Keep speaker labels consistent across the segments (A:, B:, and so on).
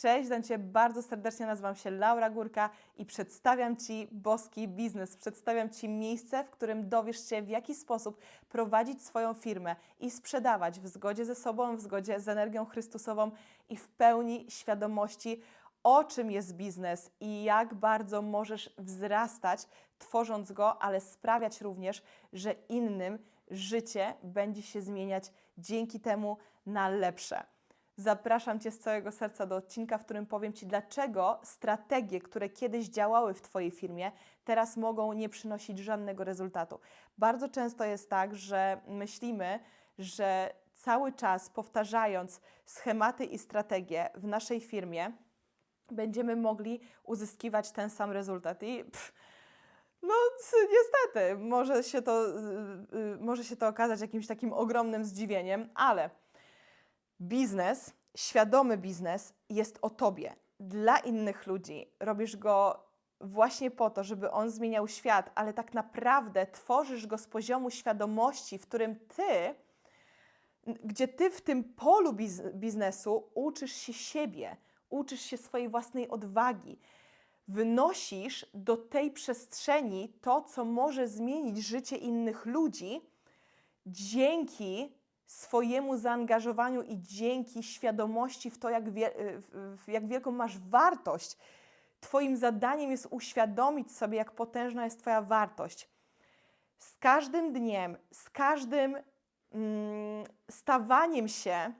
A: Cześć, witam Cię bardzo serdecznie, nazywam się Laura Górka i przedstawiam Ci boski biznes. Przedstawiam Ci miejsce, w którym dowiesz się, w jaki sposób prowadzić swoją firmę i sprzedawać w zgodzie ze sobą, w zgodzie z energią Chrystusową i w pełni świadomości, o czym jest biznes i jak bardzo możesz wzrastać, tworząc go, ale sprawiać również, że innym życie będzie się zmieniać dzięki temu na lepsze. Zapraszam Cię z całego serca do odcinka, w którym powiem Ci, dlaczego strategie, które kiedyś działały w Twojej firmie, teraz mogą nie przynosić żadnego rezultatu. Bardzo często jest tak, że myślimy, że cały czas powtarzając schematy i strategie w naszej firmie, będziemy mogli uzyskiwać ten sam rezultat. I pff, no, niestety, może się, to, y, y, może się to okazać jakimś takim ogromnym zdziwieniem, ale biznes, świadomy biznes jest o tobie, dla innych ludzi. Robisz go właśnie po to, żeby on zmieniał świat, ale tak naprawdę tworzysz go z poziomu świadomości, w którym ty, gdzie ty w tym polu biz biznesu uczysz się siebie, uczysz się swojej własnej odwagi. Wynosisz do tej przestrzeni to, co może zmienić życie innych ludzi dzięki swojemu zaangażowaniu i dzięki świadomości w to, jak, wie, w- w- jak wielką masz wartość. Twoim zadaniem jest uświadomić sobie, jak potężna jest Twoja wartość. Z każdym dniem, z każdym mm, stawaniem się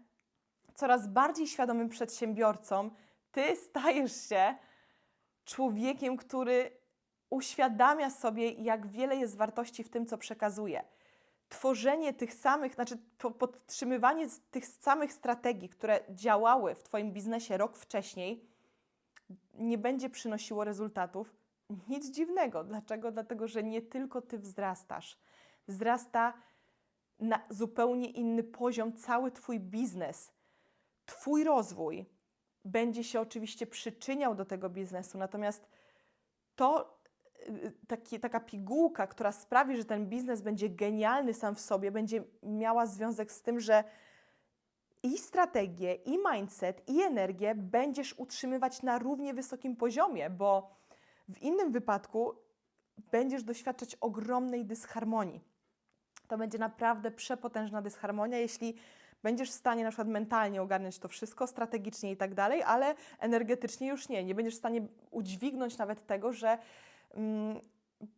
A: coraz bardziej świadomym przedsiębiorcą, Ty stajesz się człowiekiem, który uświadamia sobie, jak wiele jest wartości w tym, co przekazuje tworzenie tych samych, znaczy po- podtrzymywanie tych samych strategii, które działały w Twoim biznesie rok wcześniej, nie będzie przynosiło rezultatów. Nic dziwnego. Dlaczego? Dlatego, że nie tylko Ty wzrastasz. Wzrasta na zupełnie inny poziom cały Twój biznes. Twój rozwój będzie się oczywiście przyczyniał do tego biznesu, natomiast to taki, taka pigułka, która sprawi, że ten biznes będzie genialny sam w sobie, będzie miała związek z tym, że i strategię, i mindset, i energię będziesz utrzymywać na równie wysokim poziomie, bo w innym wypadku będziesz doświadczać ogromnej dysharmonii. To będzie naprawdę przepotężna dysharmonia, jeśli będziesz w stanie na przykład mentalnie ogarniać to wszystko, strategicznie i tak dalej, ale energetycznie już nie. Nie będziesz w stanie udźwignąć nawet tego, że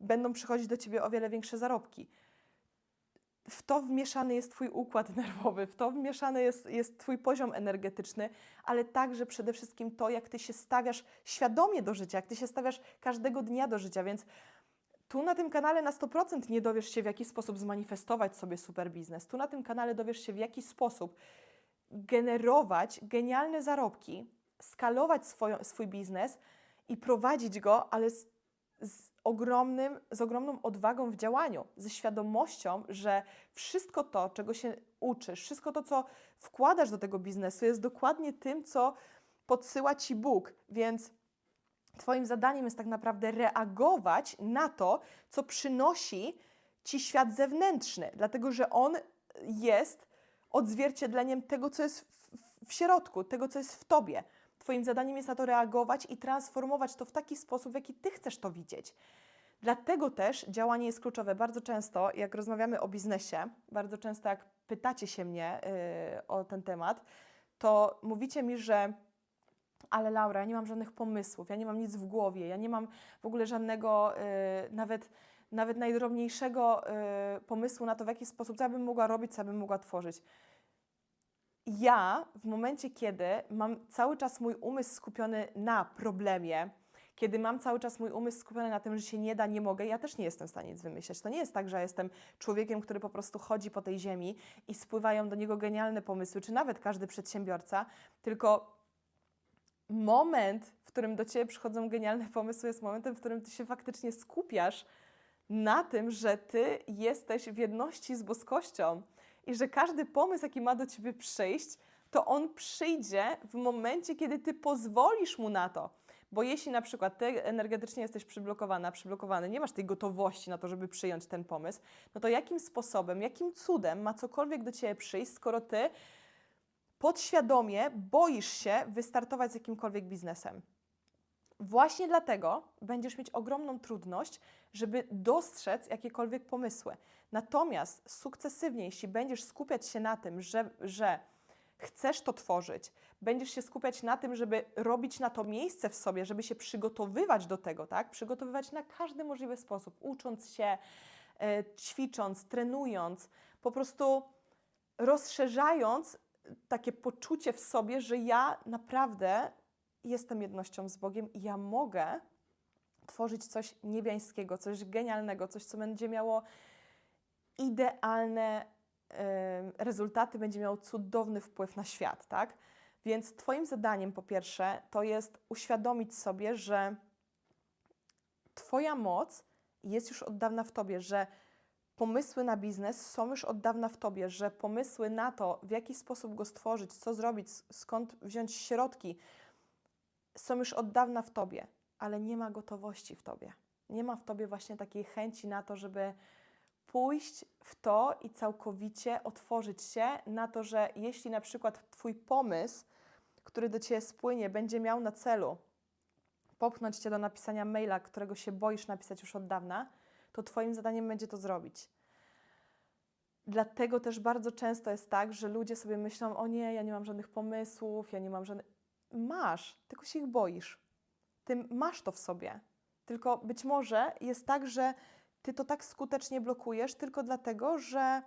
A: będą przychodzić do ciebie o wiele większe zarobki. W to wmieszany jest Twój układ nerwowy, w to wmieszany jest, jest Twój poziom energetyczny, ale także przede wszystkim to, jak Ty się stawiasz świadomie do życia, jak Ty się stawiasz każdego dnia do życia, więc tu na tym kanale na 100% nie dowiesz się, w jaki sposób zmanifestować sobie super biznes. Tu na tym kanale dowiesz się, w jaki sposób generować genialne zarobki, skalować swój biznes i prowadzić go, ale z, z, ogromnym, z ogromną odwagą w działaniu, ze świadomością, że wszystko to, czego się uczysz, wszystko to, co wkładasz do tego biznesu, jest dokładnie tym, co podsyła ci Bóg. Więc Twoim zadaniem jest tak naprawdę reagować na to, co przynosi ci świat zewnętrzny, dlatego że on jest odzwierciedleniem tego, co jest w, w- środku, tego, co jest w tobie. Twoim zadaniem jest na to reagować i transformować to w taki sposób, w jaki ty chcesz to widzieć. Dlatego też działanie jest kluczowe. Bardzo często, jak rozmawiamy o biznesie, bardzo często jak pytacie się mnie yy, o ten temat, to mówicie mi, że ale Laura, ja nie mam żadnych pomysłów, ja nie mam nic w głowie, ja nie mam w ogóle żadnego, y, nawet, nawet najdrobniejszego y, pomysłu na to, w jaki sposób, co ja bym mogła robić, co ja bym mogła tworzyć. Ja w momencie, kiedy mam cały czas mój umysł skupiony na problemie, kiedy mam cały czas mój umysł skupiony na tym, że się nie da, nie mogę, ja też nie jestem w stanie nic wymyśleć. To nie jest tak, że ja jestem człowiekiem, który po prostu chodzi po tej ziemi i spływają do niego genialne pomysły, czy nawet każdy przedsiębiorca, tylko moment, w którym do ciebie przychodzą genialne pomysły, jest momentem, w którym ty się faktycznie skupiasz na tym, że ty jesteś w jedności z boskością i że każdy pomysł, jaki ma do ciebie przyjść, to on przyjdzie w momencie, kiedy ty pozwolisz mu na to. Bo jeśli na przykład ty energetycznie jesteś przyblokowana, przyblokowany, nie masz tej gotowości na to, żeby przyjąć ten pomysł, no to jakim sposobem, jakim cudem ma cokolwiek do ciebie przyjść, skoro ty podświadomie boisz się wystartować z jakimkolwiek biznesem. Właśnie dlatego będziesz mieć ogromną trudność, żeby dostrzec jakiekolwiek pomysły. Natomiast sukcesywnie, jeśli będziesz skupiać się na tym, że, że chcesz to tworzyć, będziesz się skupiać na tym, żeby robić na to miejsce w sobie, żeby się przygotowywać do tego, tak? Przygotowywać na każdy możliwy sposób, ucząc się, e, ćwicząc, trenując, po prostu rozszerzając takie poczucie w sobie, że ja naprawdę jestem jednością z Bogiem i ja mogę tworzyć coś niebiańskiego, coś genialnego, coś, co będzie miało idealne em, rezultaty, będzie miało cudowny wpływ na świat, tak? Więc Twoim zadaniem, po pierwsze, to jest uświadomić sobie, że Twoja moc jest już od dawna w Tobie, że pomysły na biznes są już od dawna w Tobie, że pomysły na to, w jaki sposób go stworzyć, co zrobić, skąd wziąć środki, są już od dawna w Tobie, ale nie ma gotowości w Tobie. Nie ma w Tobie właśnie takiej chęci na to, żeby pójść w to i całkowicie otworzyć się na to, że jeśli na przykład Twój pomysł, który do Ciebie spłynie, będzie miał na celu popchnąć Cię do napisania maila, którego się boisz napisać już od dawna, to Twoim zadaniem będzie to zrobić. Dlatego też bardzo często jest tak, że ludzie sobie myślą: O nie, ja nie mam żadnych pomysłów, ja nie mam żadnych. Masz, tylko się ich boisz. Ty masz to w sobie. Tylko być może jest tak, że ty to tak skutecznie blokujesz tylko dlatego, że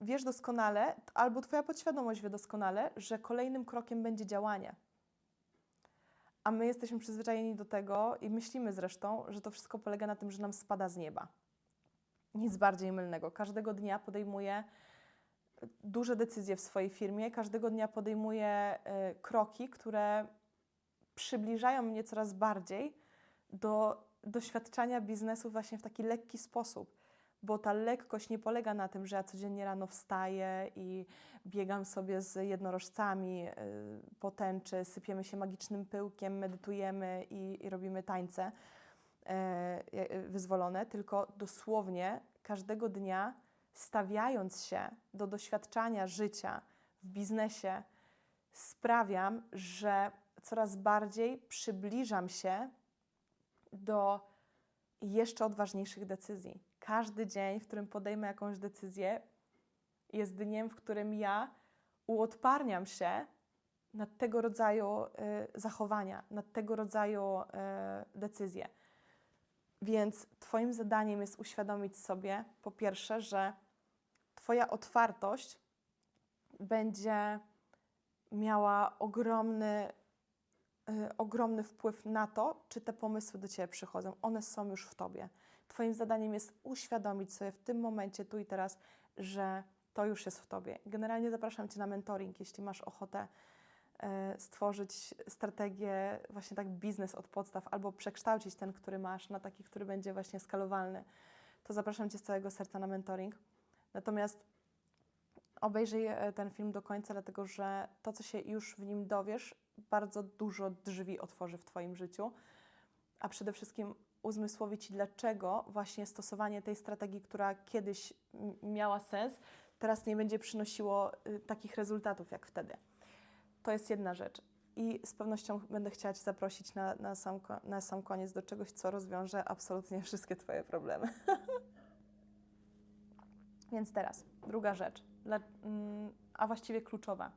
A: wiesz doskonale, albo twoja podświadomość wie doskonale, że kolejnym krokiem będzie działanie. A my jesteśmy przyzwyczajeni do tego i myślimy zresztą, że to wszystko polega na tym, że nam spada z nieba. Nic bardziej mylnego. Każdego dnia podejmuję duże decyzje w swojej firmie, każdego dnia podejmuję y, kroki, które przybliżają mnie coraz bardziej do doświadczania biznesu właśnie w taki lekki sposób. Bo ta lekkość nie polega na tym, że ja codziennie rano wstaję i biegam sobie z jednorożcami y, po tęczy, sypiemy się magicznym pyłkiem, medytujemy i, i robimy tańce y, y, wyzwolone, tylko dosłownie każdego dnia stawiając się do doświadczania życia w biznesie, sprawiam, że coraz bardziej przybliżam się do jeszcze odważniejszych decyzji. Każdy dzień, w którym podejmę jakąś decyzję, jest dniem, w którym ja uodparniam się nad tego rodzaju y, zachowania, nad tego rodzaju y, decyzje. Więc Twoim zadaniem jest uświadomić sobie, po pierwsze, że Twoja otwartość będzie miała ogromny, ogromny wpływ na to, czy te pomysły do Ciebie przychodzą. One są już w Tobie. Twoim zadaniem jest uświadomić sobie w tym momencie, tu i teraz, że to już jest w Tobie. Generalnie zapraszam Cię na mentoring, jeśli masz ochotę y, stworzyć strategię, właśnie tak biznes od podstaw, albo przekształcić ten, który masz, na taki, który będzie właśnie skalowalny, to zapraszam Cię z całego serca na mentoring. Natomiast obejrzyj e, ten film do końca, dlatego że to, co się już w nim dowiesz, bardzo dużo drzwi otworzy w Twoim życiu, a przede wszystkim uzmysłowi Ci, dlaczego właśnie stosowanie tej strategii, która kiedyś miała sens, teraz nie będzie przynosiło y, takich rezultatów jak wtedy. To jest jedna rzecz. I z pewnością będę chciała Cię zaprosić na, na, sam, na sam koniec do czegoś, co rozwiąże absolutnie wszystkie Twoje problemy. Więc teraz, druga rzecz, mm, a właściwie kluczowa.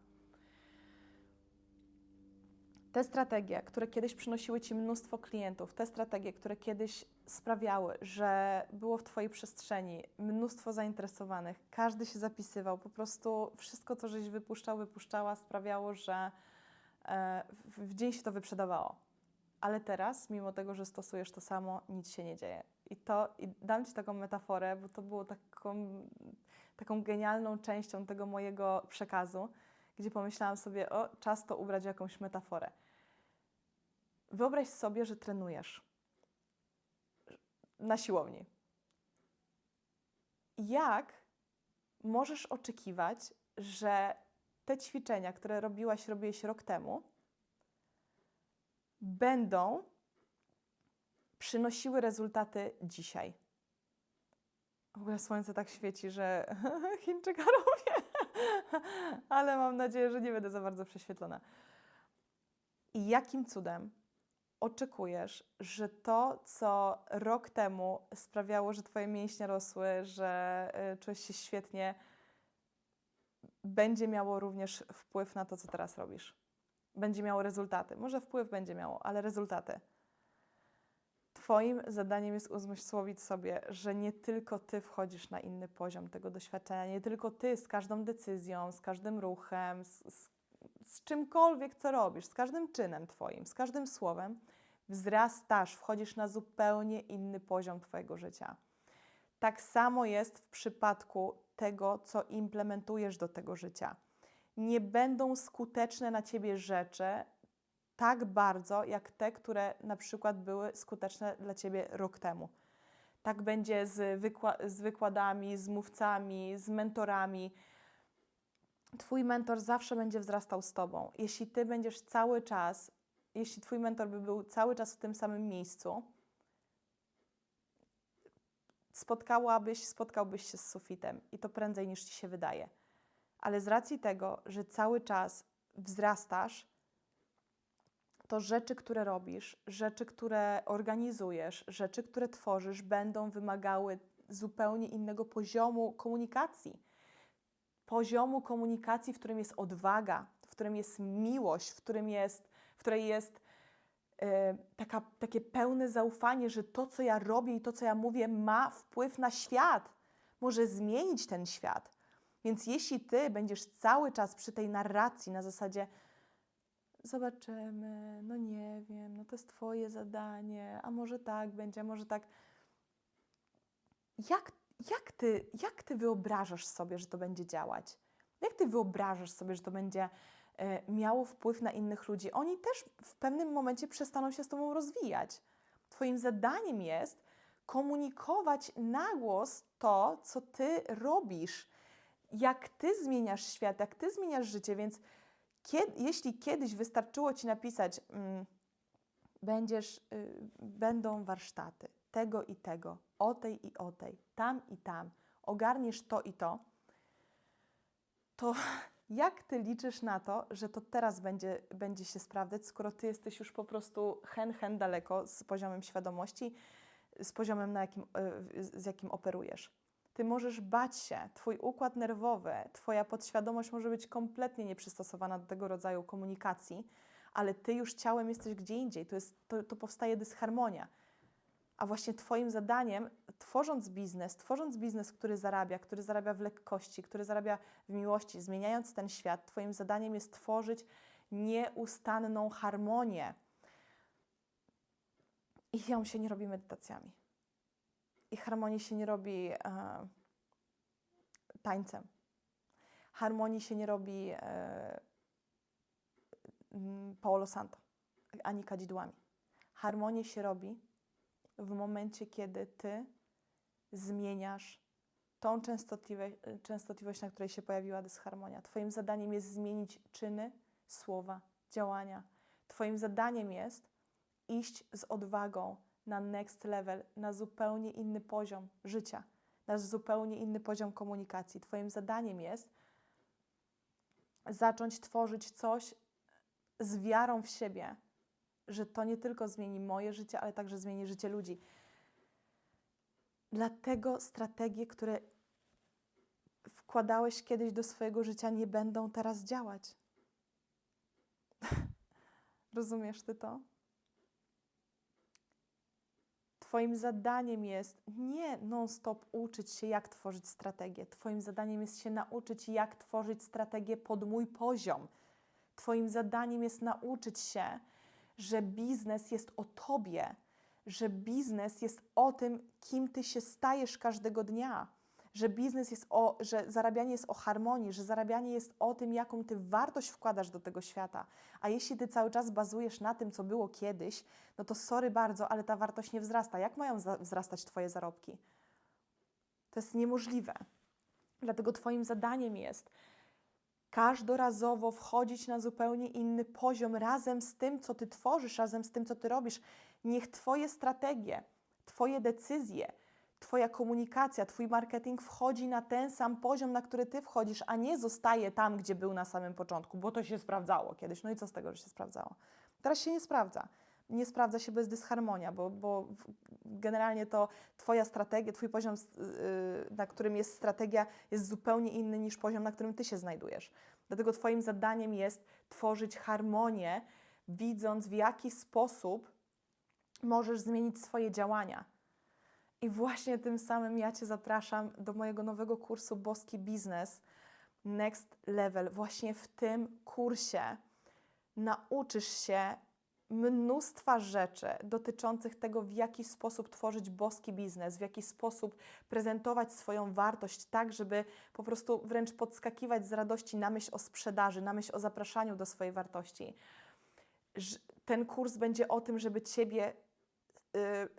A: Te strategie, które kiedyś przynosiły Ci mnóstwo klientów, te strategie, które kiedyś sprawiały, że było w Twojej przestrzeni mnóstwo zainteresowanych, każdy się zapisywał, po prostu wszystko, co żeś wypuszczał, wypuszczała, sprawiało, że e, w, dzień się to wyprzedawało. Ale teraz, mimo tego, że stosujesz to samo, nic się nie dzieje. I to, i dam Ci taką metaforę, bo to było taką, taką genialną częścią tego mojego przekazu, gdzie pomyślałam sobie, o, czas to ubrać jakąś metaforę. Wyobraź sobie, że trenujesz na siłowni. Jak możesz oczekiwać, że te ćwiczenia, które robiłaś, robiłeś rok temu, będą przynosiły rezultaty dzisiaj? W ogóle słońce tak świeci, że Chińczyka robię. Ale mam nadzieję, że nie będę za bardzo prześwietlona. I jakim cudem oczekujesz, że to, co rok temu sprawiało, że Twoje mięśnie rosły, że y, czułeś się świetnie, będzie miało również wpływ na to, co teraz robisz? Będzie miało rezultaty. Może wpływ będzie miało, ale rezultaty. Twoim zadaniem jest uzmysłowić sobie, że nie tylko Ty wchodzisz na inny poziom tego doświadczenia, nie tylko Ty z każdą decyzją, z każdym ruchem, z, z, z czymkolwiek, co robisz, z każdym czynem Twoim, z każdym słowem, wzrastasz, wchodzisz na zupełnie inny poziom Twojego życia. Tak samo jest w przypadku tego, co implementujesz do tego życia. Nie będą skuteczne na Ciebie rzeczy, tak bardzo, jak te, które na przykład były skuteczne dla Ciebie rok temu. Tak będzie z, wykła- z wykładami, z mówcami, z mentorami. Twój mentor zawsze będzie wzrastał z Tobą. Jeśli Ty będziesz cały czas, jeśli Twój mentor by był cały czas w tym samym miejscu, spotkałabyś, spotkałbyś się z sufitem i to prędzej niż Ci się wydaje. Ale z racji tego, że cały czas wzrastasz, to rzeczy, które robisz, rzeczy, które organizujesz, rzeczy, które tworzysz, będą wymagały zupełnie innego poziomu komunikacji. Poziomu komunikacji, w którym jest odwaga, w którym jest miłość, w, którym jest, w której jest e, taka, takie pełne zaufanie, że to, co ja robię i to, co ja mówię, ma wpływ na świat, może zmienić ten świat. Więc jeśli ty będziesz cały czas przy tej narracji na zasadzie, zobaczymy, no nie wiem, no to jest Twoje zadanie, a może tak będzie, a może tak. Jak, jak, ty, jak Ty wyobrażasz sobie, że to będzie działać? Jak Ty wyobrażasz sobie, że to będzie e, miało wpływ na innych ludzi? Oni też w pewnym momencie przestaną się z Tobą rozwijać. Twoim zadaniem jest komunikować na głos to, co Ty robisz, jak Ty zmieniasz świat, jak Ty zmieniasz życie, więc kiedy, jeśli kiedyś wystarczyło ci napisać, mm, będziesz, y, będą warsztaty tego i tego, o tej i o tej, tam i tam, ogarniesz to i to, to jak ty liczysz na to, że to teraz będzie, będzie się sprawdzać, skoro ty jesteś już po prostu hen, hen daleko z poziomem świadomości, z poziomem, na jakim, y, z jakim operujesz? Ty możesz bać się, Twój układ nerwowy, Twoja podświadomość może być kompletnie nieprzystosowana do tego rodzaju komunikacji, ale Ty już ciałem jesteś gdzie indziej, to, jest, to, to powstaje dysharmonia. A właśnie Twoim zadaniem, tworząc biznes, tworząc biznes, który zarabia, który zarabia w lekkości, który zarabia w miłości, zmieniając ten świat, Twoim zadaniem jest tworzyć nieustanną harmonię. I ją się nie robi medytacjami i harmonii się nie robi e, tańcem. Harmonii się nie robi e, Paolo Santo, ani kadzidłami. Harmonię się robi w momencie, kiedy ty zmieniasz tą częstotliwość, częstotliwość, na której się pojawiła dysharmonia. Twoim zadaniem jest zmienić czyny, słowa, działania. Twoim zadaniem jest iść z odwagą na next level, na zupełnie inny poziom życia, na zupełnie inny poziom komunikacji. Twoim zadaniem jest zacząć tworzyć coś z wiarą w siebie, że to nie tylko zmieni moje życie, ale także zmieni życie ludzi. Dlatego strategie, które wkładałeś kiedyś do swojego życia, nie będą teraz działać. Rozumiesz ty to? Twoim zadaniem jest nie non-stop uczyć się, jak tworzyć strategię. Twoim zadaniem jest się nauczyć, jak tworzyć strategię pod mój poziom. Twoim zadaniem jest nauczyć się, że biznes jest o tobie, że biznes jest o tym, kim ty się stajesz każdego dnia że biznes jest o, że zarabianie jest o harmonii, że zarabianie jest o tym, jaką ty wartość wkładasz do tego świata. A jeśli ty cały czas bazujesz na tym, co było kiedyś, no to sorry bardzo, ale ta wartość nie wzrasta. Jak mają wzrastać twoje zarobki? To jest niemożliwe. Dlatego twoim zadaniem jest każdorazowo wchodzić na zupełnie inny poziom razem z tym, co ty tworzysz, razem z tym, co ty robisz. Niech twoje strategie, twoje decyzje, Twoja komunikacja, Twój marketing wchodzi na ten sam poziom, na który Ty wchodzisz, a nie zostaje tam, gdzie był na samym początku, bo to się sprawdzało kiedyś. No i co z tego, że się sprawdzało? Teraz się nie sprawdza. Nie sprawdza się bez dysharmonia, bo, bo generalnie to Twoja strategia, Twój poziom, yy, na którym jest strategia, jest zupełnie inny niż poziom, na którym Ty się znajdujesz. Dlatego Twoim zadaniem jest tworzyć harmonię, widząc w jaki sposób możesz zmienić swoje działania. I właśnie tym samym ja Cię zapraszam do mojego nowego kursu Boski Biznes Next Level. Właśnie w tym kursie nauczysz się mnóstwa rzeczy dotyczących tego, w jaki sposób tworzyć boski biznes, w jaki sposób prezentować swoją wartość tak, żeby po prostu wręcz podskakiwać z radości na myśl o sprzedaży, na myśl o zapraszaniu do swojej wartości. Ten kurs będzie o tym, żeby Ciebie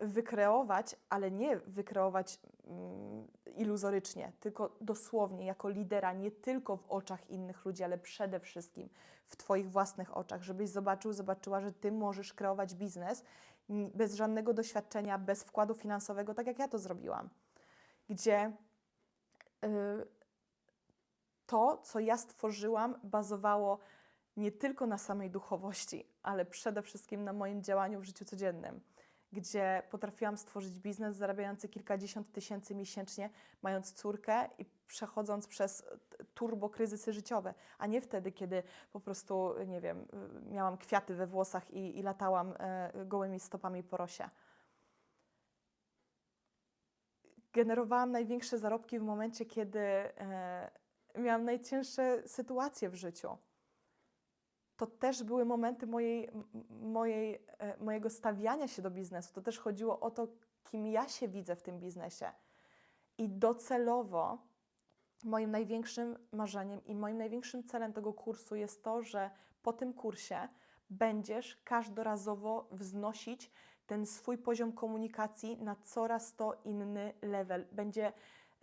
A: wykreować, ale nie wykreować mm, iluzorycznie, tylko dosłownie jako lidera, nie tylko w oczach innych ludzi, ale przede wszystkim w Twoich własnych oczach, żebyś zobaczył, zobaczyła, że Ty możesz kreować biznes bez żadnego doświadczenia, bez wkładu finansowego, tak jak ja to zrobiłam, gdzie y, to, co ja stworzyłam, bazowało nie tylko na samej duchowości, ale przede wszystkim na moim działaniu w życiu codziennym, gdzie potrafiłam stworzyć biznes zarabiający kilkadziesiąt tysięcy miesięcznie, mając córkę i przechodząc przez t- turbokryzysy życiowe, a nie wtedy, kiedy po prostu, nie wiem, miałam kwiaty we włosach i, i latałam e, gołymi stopami po rosie. Generowałam największe zarobki w momencie, kiedy e, miałam najcięższe sytuacje w życiu to też były momenty mojej, mojej, e, mojego stawiania się do biznesu. To też chodziło o to, kim ja się widzę w tym biznesie. I docelowo moim największym marzeniem i moim największym celem tego kursu jest to, że po tym kursie będziesz każdorazowo wznosić ten swój poziom komunikacji na coraz to inny level. Będzie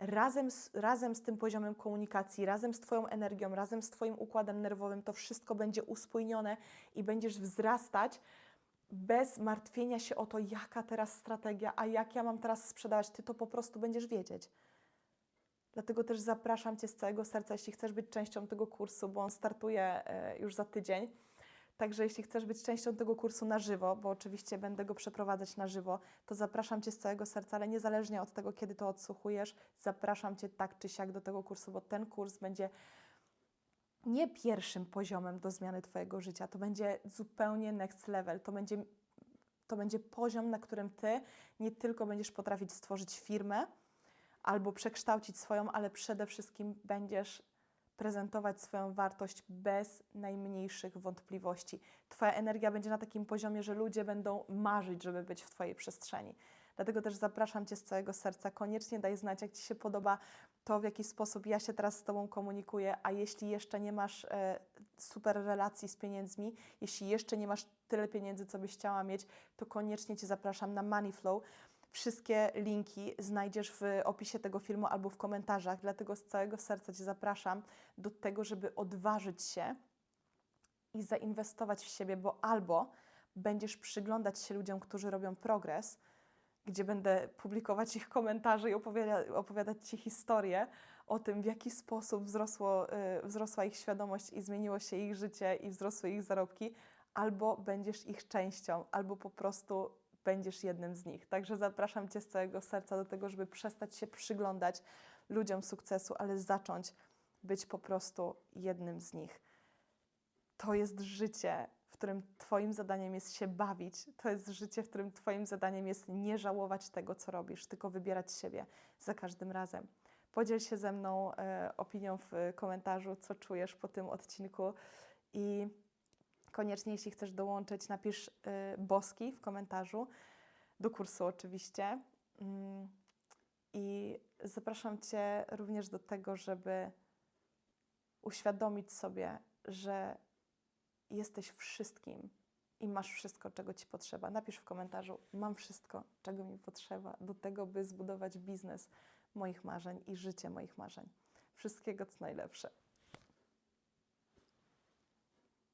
A: razem z, razem z tym poziomem komunikacji, razem z Twoją energią, razem z Twoim układem nerwowym, to wszystko będzie uspójnione i będziesz wzrastać bez martwienia się o to, jaka teraz strategia, a jak ja mam teraz sprzedawać. Ty to po prostu będziesz wiedzieć. Dlatego też zapraszam Cię z całego serca, jeśli chcesz być częścią tego kursu, bo on startuje e, już za tydzień. Także jeśli chcesz być częścią tego kursu na żywo, bo oczywiście będę go przeprowadzać na żywo, to zapraszam Cię z całego serca, ale niezależnie od tego, kiedy to odsłuchujesz, zapraszam Cię tak czy siak do tego kursu, bo ten kurs będzie nie pierwszym poziomem do zmiany Twojego życia, to będzie zupełnie next level, to będzie, to będzie poziom, na którym Ty nie tylko będziesz potrafić stworzyć firmę albo przekształcić swoją, ale przede wszystkim będziesz prezentować swoją wartość bez najmniejszych wątpliwości. Twoja energia będzie na takim poziomie, że ludzie będą marzyć, żeby być w Twojej przestrzeni. Dlatego też zapraszam Cię z całego serca. Koniecznie daj znać, jak Ci się podoba to, w jaki sposób ja się teraz z Tobą komunikuję, a jeśli jeszcze nie masz e, super relacji z pieniędzmi, jeśli jeszcze nie masz tyle pieniędzy, co byś chciała mieć, to koniecznie Cię zapraszam na Moneyflow. Wszystkie linki znajdziesz w opisie tego filmu albo w komentarzach, dlatego z całego serca Cię zapraszam do tego, żeby odważyć się i zainwestować w siebie, bo albo będziesz przyglądać się ludziom, którzy robią progres, gdzie będę publikować ich komentarze i opowiada, opowiadać Ci historię o tym, w jaki sposób wzrosło, y, wzrosła ich świadomość i zmieniło się ich życie i wzrosły ich zarobki, albo będziesz ich częścią, albo po prostu będziesz jednym z nich. Także zapraszam Cię z całego serca do tego, żeby przestać się przyglądać ludziom sukcesu, ale zacząć być po prostu jednym z nich. To jest życie, w którym Twoim zadaniem jest się bawić. To jest życie, w którym Twoim zadaniem jest nie żałować tego, co robisz, tylko wybierać siebie za każdym razem. Podziel się ze mną e, opinią w komentarzu, co czujesz po tym odcinku i koniecznie, jeśli chcesz dołączyć, napisz y, boski w komentarzu, do kursu oczywiście. Mm, I zapraszam Cię również do tego, żeby uświadomić sobie, że jesteś wszystkim i masz wszystko, czego Ci potrzeba. Napisz w komentarzu: Mam wszystko, czego mi potrzeba do tego, by zbudować biznes moich marzeń i życie moich marzeń. Wszystkiego co najlepsze.